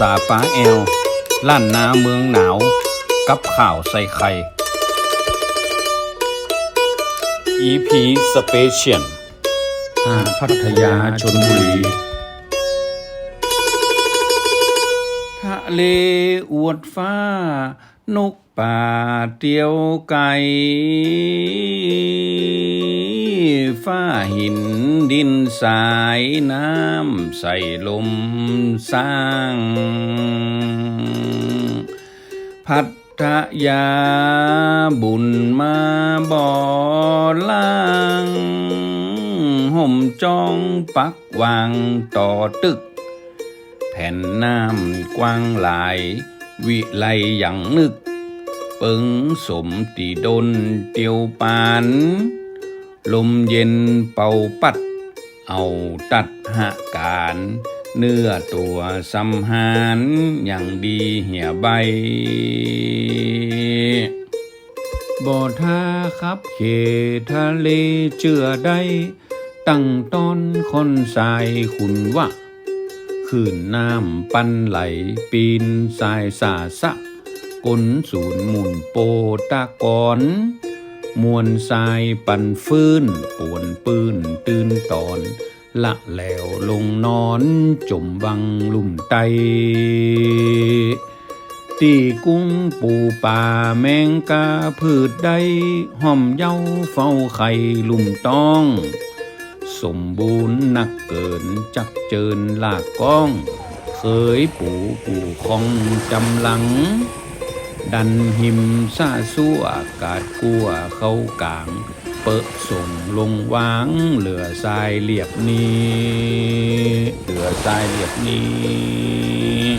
ษาป้าแอลล้านนาเมืองหนาว กับข่าวใส่ไข่ EP Special หาดพัทยาชนบุรีทะเลอวดฟ้า นกป่าเตียวไก่ ฟ้าหินดินสายน้ำใส่ลมสร้าง พัทยาบุญมาบ่อล่างห่มจองปักวางต่อตึก แผ่นน้ำกว้างหลาย วิไลอย่างนึกปิงสมตีดนเตียวปาน ลมเย็นเป่าปัด เอาตัดหาการ เนื้อตัวสำหารอย่างดีเหี่ยใบบ่ท่าครับเขทะเลเจือได้ ตั้งตอนคนสายขุนวะคืนน้ำปันไหลปีนสายสาสะกลศูนย์หมุนโปตะกอน มวลสายปันฟื้นป่วนปืนตื่นตอน ละแล้วลงนอนจมวังลุ่มไตตีกุ้งปูป่าแมงกาพืชใดห่อมเย้าเฝ้าไข่ลุ่มต้อง สมบูรณ์นักเกินจักเจินลากก้อง เคยปูปูคองจำหลัง ดันหิมซาสั่วกาดกัวเข้ากลาง เปิส่งลงวาง เหลือทรายเรียบนี้ เหลือทรายเรียบนี้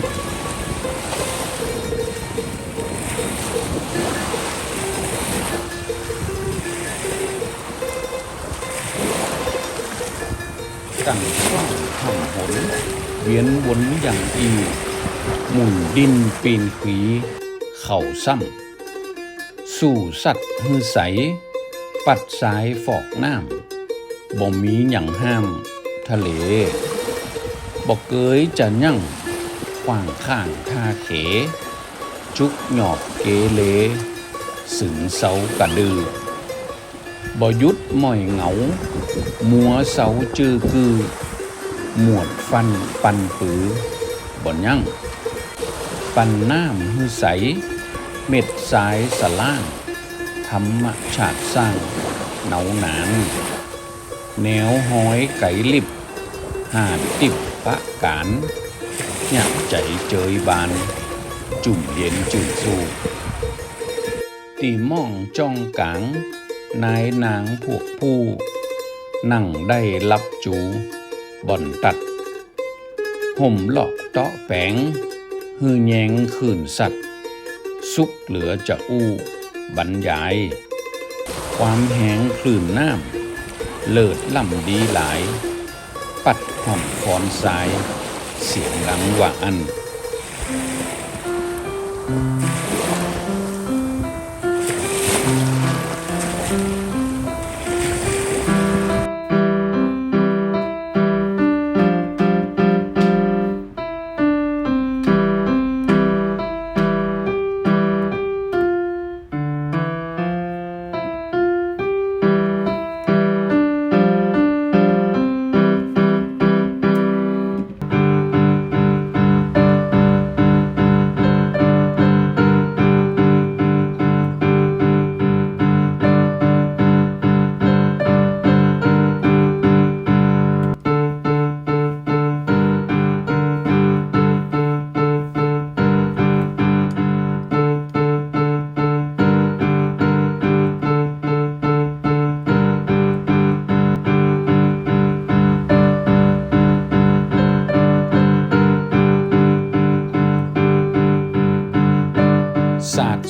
ตั้งกล้องทำหนเวียนวนอย่างอี หมุนดินปีนขี เข่าซ้ำสู่สัตว์หือใส ปัดสายฟอกน้ำบ่มีอย่างห้าม ทะเลบอกเกยจะยั่งขวางข้างท่าเข จุกหยอบเกเลสึงเสากระดือบ่ยุดหม่อยเหงา มัวเสาจือคือ หมวดฟันปันปือบ่นยั่งปันน้ำหือใส เม็ดสายสล่างธรรมชาติสร้างเหนาหนานแนวห้อยไก่ลิบ หาดติบปะกานหยักใจเจยบาน จุ่มเย็นจุ่มสูตีม่องจ้องกลาง นายนางพวกผู้ นั่งได้รับจู บ่อนตัด ห่มหลอกเตาะแปงฮือแยงขืนสัตว์ สุกเหลือจะอู้ บรรยาย ความแหงคลื่นน้ำเลิดล่ำดีหลาย ปัดห่อมคอนสาย เสียงหลังว่าอันสา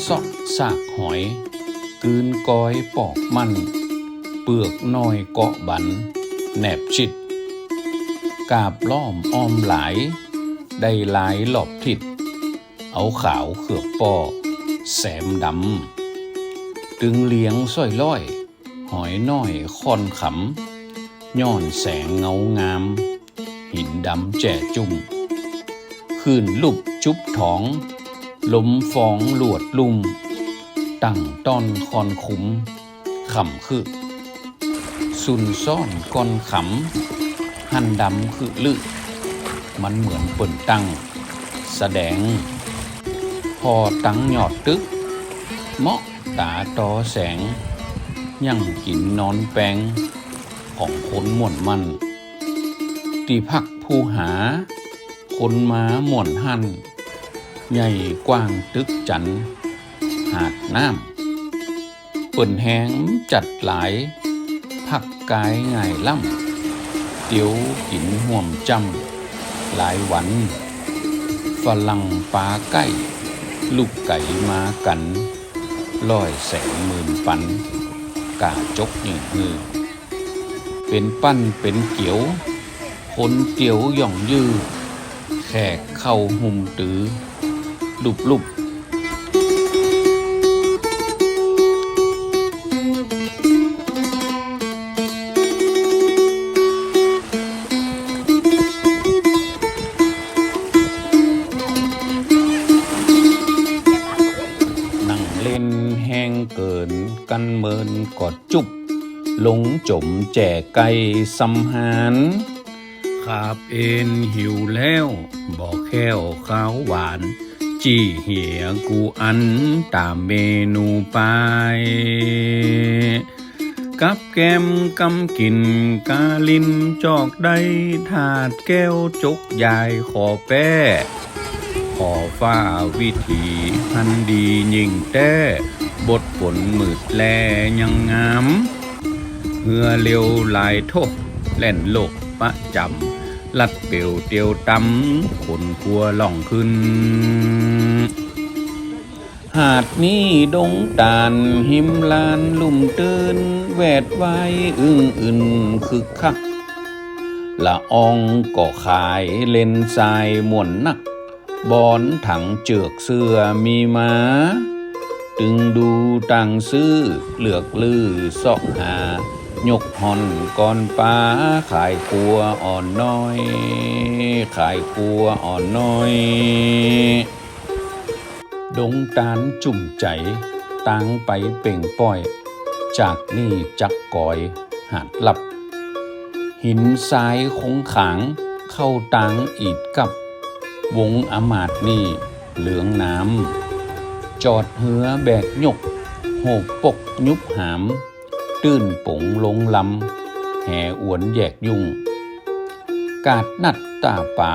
ซอกสากหอยกื่นกอยปอกมัน เปลือกน้อยเกาะบัน แนบชิด กาบล้อมอ้อมหลาย ได้หลายหลอบทิศเอาขาวเขือบปอแสมดำ ตึงเลี้ยงส้อยร้อย หอยน้อยค่อนขำย้อนแสงเงางาม หินดำแจ่จุ่มคืนลุบจุบท้อง ลมฟองหลวดลุ่มตั้งต้อนคอนขุมขำคือสุนซ่อนก้อนขำหันดำคือลึก มันเหมือนเปิ่นตั้ง แสดง พอตั้งหยอดตึกเมาะตาตอแสง ยังกินนอนแปง ของคนหม่วนมันตีพักผู้หา คนมาหม่วนหัน ใหญ่กว้างตึกจัน หาดน้ำเปิ่นแหงจัดหลาย ผักกายง่ายล่ำเตียวกินห่วมจำหลายวัน ฝรั่งปลาไก่ลูกไก่มากันร้อยแสนหมื่นปันกาจกยืนมือเป็นปั้นเป็นเกียวคนเตียวหย่องยือแขกเข้าหุ่มตือ ลุบลุบนั่งเล่นแห้งเกินกันเมินกอดจุบหลงจมแจกไก่สำหารขาบเอ็นหิวแล้ว บอกแค้วข้าวหวาน จีเหียกูอันตามเมนูไป กับแก้มกำกินกาลินจอกได้ถาดแก้วจกยายขอแป้ขอฟ้าวิถีพันดียิ่งแต้บทฝนมืดแลยังงามเหือเร็วหลายทษแล่นโลกประจำ ลัดเปียวเตียวตำคนครัวล่องขึ้น หาดนี้ดงตาลหิมลานลุ่มตือนแวดไว้อึ้งอึนคึกคักละอองก็ขายเล่นทรายม่วนนัก บอนถังเจือกเสื้อมีมาตึงดูตังซื้อเหลือกลือซอกหา ยกหอนก่อนป้าขายครัวอ่อนน้อย ขายครัวอ่อนน้อย ดงตาลจุ่มใจตังไปเป่งป้อย จากนี่จักก่อยหาดลับ หินทรายคงขาง เข้าตังอีดกับ วงอมาตนี่เหลืองน้ำจอดเหือแบกยกโหบปกยุบหาม ตื้นปงลงลำแห่อวนแยกยุ่ง กาดนัดตาป๋า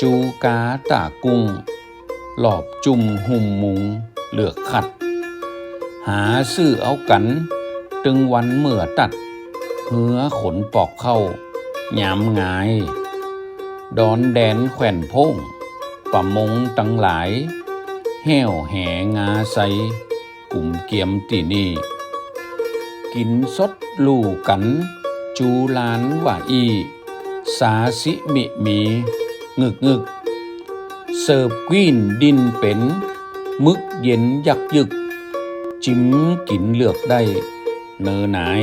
จูกาตากุ้ง หลอบจุ่มหุ่มมุงเลือกขัด หาซื้อเอากัน ตึงวันเมื่อตัด เหือขนปอกเข้ายามงาย ดอนแดนแขวนพงปะมงตั้งหลาย แห้วแหงาใสกลุ่มเกียมตีนี่ กินสดลู่กัน จูลานว่าอี สาสิมิมีงึกงึก เสิร์ฟกวีนดินเป็น มึกเย็นยักยึก จิ้มกินเลือกได้ เนอไหนาย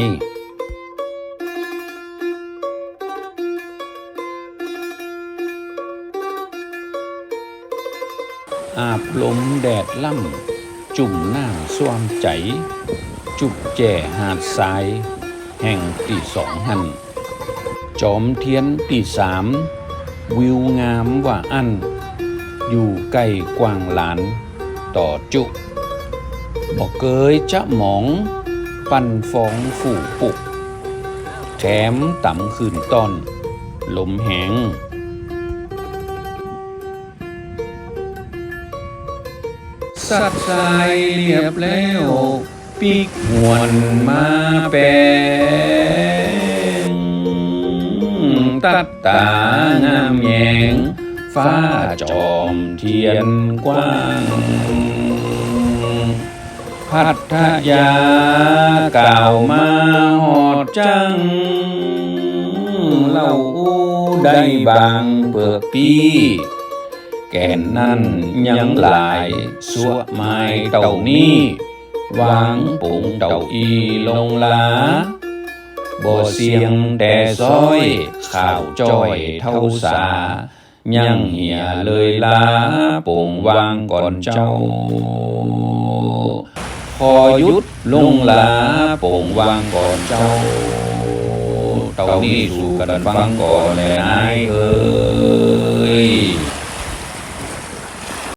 อาบลมแดดล่ำ จุ่มหน้าสวามใจ จุบแจ่หาดทราย แห่งที่สองหัน จอมเทียนที่สามวิวงามว่าอัน อยู่ใกล้กว้างหลาน ต่อจุบอกเกยจะหมอง ปั่นฟองฝูปุกแถมต่ำคืนตอน ลมแหงสัดสายเรียบแล้ว ปีกวนมาแปงตัดตางามแยงฟ้าจอมเทียนกว้าง พัทยาเก่ามาหอดจังเล่าอู่ได้บางเปิกปีแก่นนั่นยังหลายสัวไม้เต่านี้ วางปุ๋งเต่าอีลงลาบ่เสียงแต่ซ้อยข่าวจ้อยเท่าสายังเหียเลยลาโป่งวางก่อนเจ้าพอยุดลงลาโป่งวางก่อนเจ้าเต่านี้สู่กันฟังก่อนแลนายเอ้ย